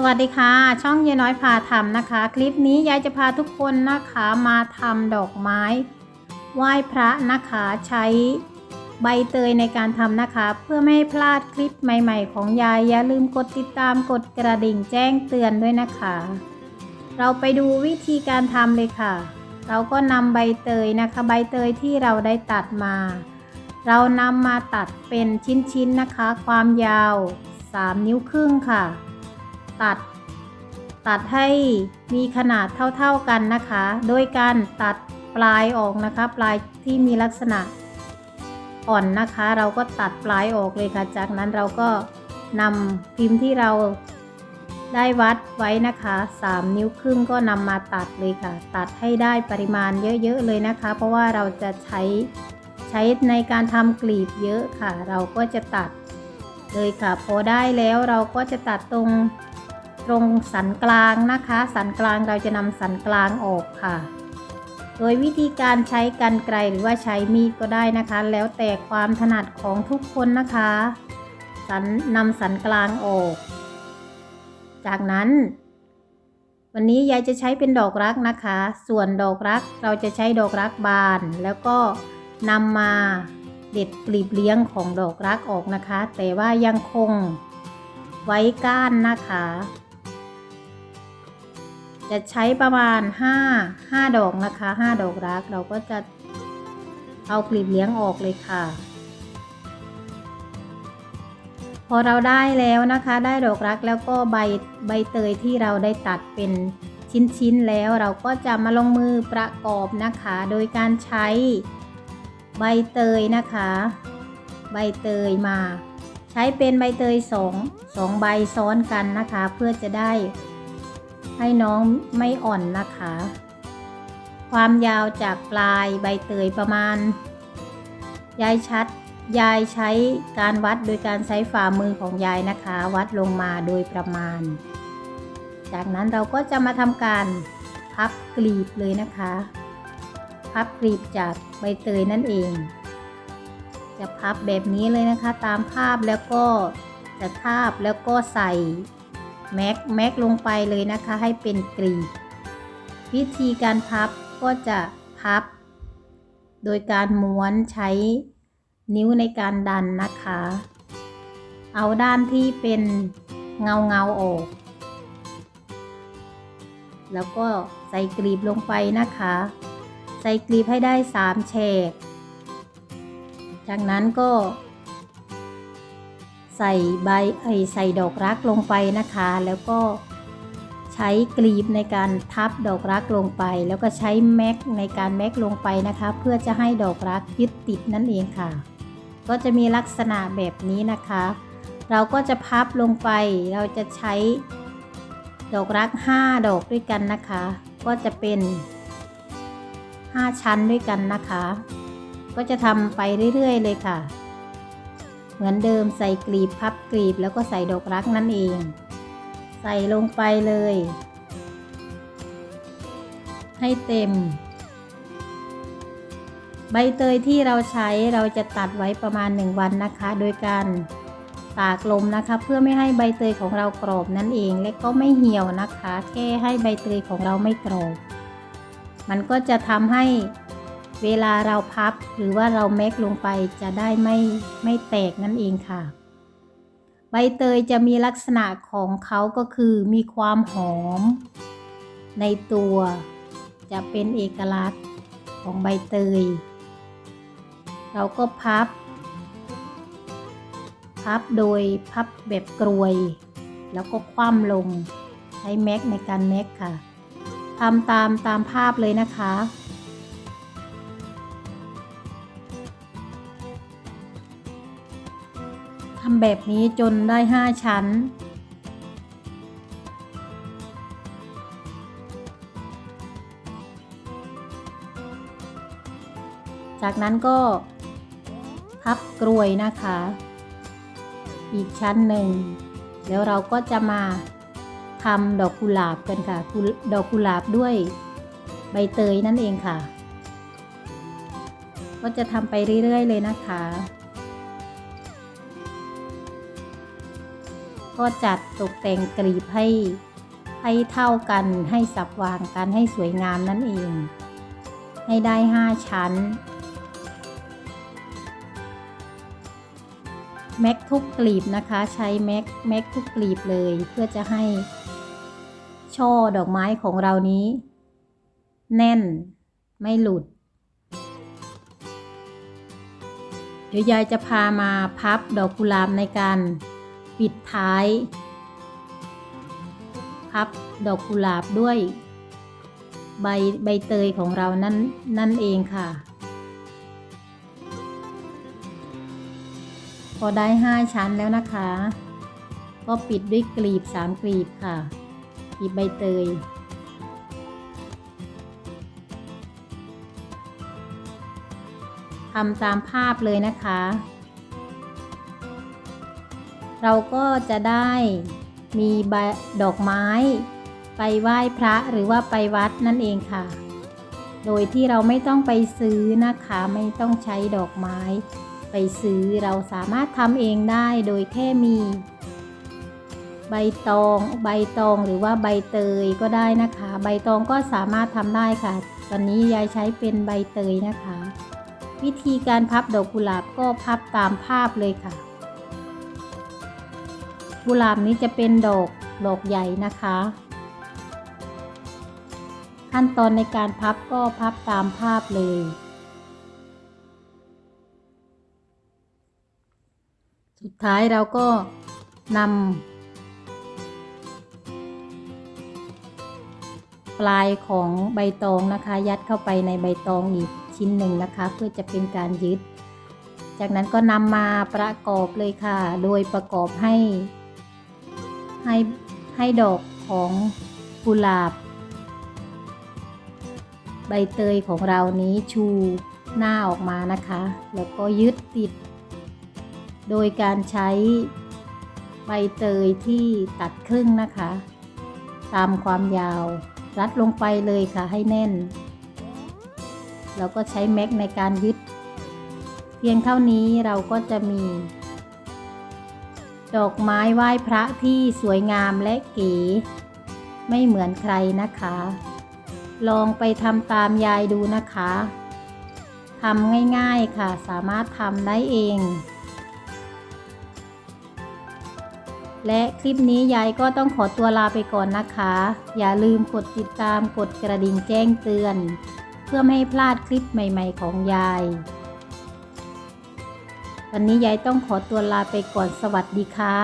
สวัสดีค่ะ ช่องยายน้อยพาทำนะคะ คลิปนี้ยายจะพาทุกคนนะคะมาทำดอกไม้ไหว้พระนะคะใช้ใบเตยในการทำนะคะ เพื่อไม่ให้พลาดคลิปใหม่ๆ ของยายอย่าลืมกดติดตามกดกระดิ่งแจ้งเตือนด้วยนะคะ เราไปดูวิธีการทำเลยค่ะ เราก็นำใบเตยนะคะ ใบเตยที่เราได้ตัดมา เรานำมาตัดเป็นชิ้นๆนะคะ ความยาว 3 นิ้วครึ่งค่ะ ตัด ตัดให้มีขนาดเท่าๆกันนะคะ โดยการตัดปลายออกนะคะ ปลายที่มีลักษณะอ่อนนะคะ เราก็ตัดปลายออกเลยค่ะ จากนั้นเราก็นำพิมพ์ที่เราได้วัดไว้นะคะ 3 นิ้วครึ่งก็นำมาตัดเลยค่ะ ตัดให้ได้ปริมาณเยอะๆเลยนะคะ เพราะว่าเราจะใช้ใช้ในการทำกลีบเยอะค่ะ เราก็จะตัดเลยค่ะ พอได้แล้วเราก็จะตัดตรง ตรงสันกลางนะคะ สันกลางเราจะนำสันกลางออกค่ะ โดยวิธีการใช้กันไกลหรือว่าใช้มีดก็ได้นะคะ แล้วแต่ความถนัดของทุกคนนะคะสันนำสันกลางออก จากนั้น วันนี้ยายจะใช้เป็นดอกรักนะคะ ส่วนดอกรักเราจะใช้ดอกรักบาน แล้วก็นำมาเด็ดกลีบเลี้ยงของดอกรักออกนะคะ แต่ว่ายังคงไว้ก้านนะคะ จะใช้ประมาณ 5 5 ดอกนะคะ 5 ดอกรักเราก็จะเอากลีบเลี้ยงออกเลยค่ะ พอเราได้แล้วนะคะได้ดอกรักแล้วก็ใบใบเตยที่เราได้ตัดเป็นชิ้นๆแล้วเราก็จะมาลงมือประกอบนะคะ โดยการใช้ใบเตยนะคะ ใบเตยมา ใช้เป็นใบเตยสองสองใบซ้อนกันนะคะ เพื่อจะได้ ให้น้องไม่อ่อนนะคะ ความยาวจากปลายใบเตยประมาณ ยายชัด ยายใช้การวัดโดยการใช้ฝ่ามือของยายนะคะ วัดลงมาโดยประมาณ จากนั้นเราก็จะมาทำการพับกลีบเลยนะคะ พับกลีบจากใบเตยนั่นเอง จะพับแบบนี้เลยนะคะ ตามภาพแล้วก็จะทาบแล้วก็ใส่ แม็กแม็กลงไปเลยนะคะให้เป็นกรีบวิธีการพับก็จะพับ โดยการม้วนใช้นิ้วในการดันนะคะ เอาด้านที่เป็นเงาเงาออก แล้วก็ใส่กลีบลงไปนะคะ ใส่กลีบให้ได้สามแฉก จากนั้นก็ ใส่ใบไอใส่ดอกรักลงไปนะคะ แล้วก็ใช้กลีบในการทับดอกรักลงไป แล้วก็ใช้แม็กในการแม็กลงไปนะคะ เพื่อจะให้ดอกรักยึดติดนั่นเองค่ะ ก็จะมีลักษณะแบบนี้นะคะ เราก็จะพับลงไปเราจะใช้ดอกรัก 5 ดอกด้วยกันนะคะ ก็จะเป็น 5 ชั้นด้วยกันนะคะ ก็จะทำไปเรื่อยๆเลยค่ะ เหมือนเดิมใส่กลีบพับกลีบแล้วก็ใส่ดอกรักนั่นเอง ใส่ลงไปเลย ให้เต็ม ใบเตยที่เราใช้เราจะตัดไว้ประมาณ 1 วันนะคะ โดยการตากลมนะคะ เพื่อไม่ให้ใบเตยของเรากรอบนั่นเอง และก็ไม่เหี่ยวนะคะ แค่ให้ใบเตยของเราไม่กรอบ มันก็จะทำให้ เวลาเราพับหรือว่าเราแม็กลงไปจะได้ไม่ไม่แตกนั่นเองค่ะ ใบเตยจะมีลักษณะของเขาก็คือมีความหอม ในตัวจะเป็นเอกลักษณ์ของใบเตย เราก็พับ พับโดยพับแบบกรวย แล้วก็คว่ำลงใช้แม็กในการแม็กค่ะทำตามตามภาพเลยนะคะำแบบนี้จนได้ 5 ชั้น จากนั้นก็พับกรวยนะคะ อีกชั้นหนึ่ง แล้วเราก็จะมาทำดอกกุหลาบกันค่ะ ดอกกุหลาบด้วยใบเตยนั่นเองค่ะ ก็จะทำไปเรื่อย ๆ เลยนะคะ ก็จัดตกแต่งกลีบให้ให้เท่ากันให้สับวางกันให้สวยงามนั่นเอง ให้ได้ 5 ชั้น แม็กทุกกลีบนะคะใช้แม็กแม็กทุกกลีบเลยเพื่อจะให้ ช่อดอกไม้ของเรานี้ แน่นไม่หลุด เดี๋ยวยายจะพามาพับดอกกุหลาบในการ ปิดท้ายพับดอกกุหลาบด้วย ใบใบเตยของเรานั่นนั่นเองค่ะ พอได้5ชั้นแล้วนะคะ ก็ปิดด้วยกลีบ3กลีบค่ะกลีบใบเตยทำตามภาพเลยนะคะ เราก็จะได้มีใบดอกไม้ ไปไหว้พระหรือว่าไปวัดนั่นเองค่ะ โดยที่เราไม่ต้องไปซื้อนะคะไม่ต้องใช้ดอกไม้ ไปซื้อเราสามารถทำเองได้โดยแค่มี ใบตอง ใบตองหรือว่าใบเตยก็ได้นะคะ ใบตองก็สามารถทำได้ค่ะ ตอนนี้ยายใช้เป็นใบเตยนะคะ วิธีการพับดอกกุหลาบก็พับตามภาพเลยค่ะ กุหลาบนี้จะเป็นดอกดอกใหญ่นะคะ ขั้นตอนในการพับก็พับตามภาพเลย สุดท้ายเราก็นำปลายของใบตองนะคะ ยัดเข้าไปในใบตองอีกชิ้นหนึ่งนะคะ เพื่อจะเป็นการยึด จากนั้นก็นำมาประกอบเลยค่ะ โดยประกอบให้ ให้ให้ดอกของกุหลาบ ใบเตยของเรานี้ชูหน้าออกมานะคะ แล้วก็ยึดติด โดยการใช้ใบเตยที่ตัดครึ่งนะคะ ตามความยาว รัดลงไปเลยค่ะให้แน่น แล้วก็ใช้แม็กในการยึด เพียงเท่านี้เราก็จะมี ดอกไม้ไหว้พระที่สวยงามและเก๋ ไม่เหมือนใครนะคะ ลองไปทำตามยายดูนะคะทำง่ายๆค่ะ สามารถทำได้เอง และคลิปนี้ยายก็ต้องขอตัวลาไปก่อนนะคะ อย่าลืมกดติดตามกดกระดิ่งแจ้งเตือน เพื่อไม่ให้พลาดคลิปใหม่ๆของยาย วันนี้ยายต้องขอตัวลาไปก่อนสวัสดีค่ะ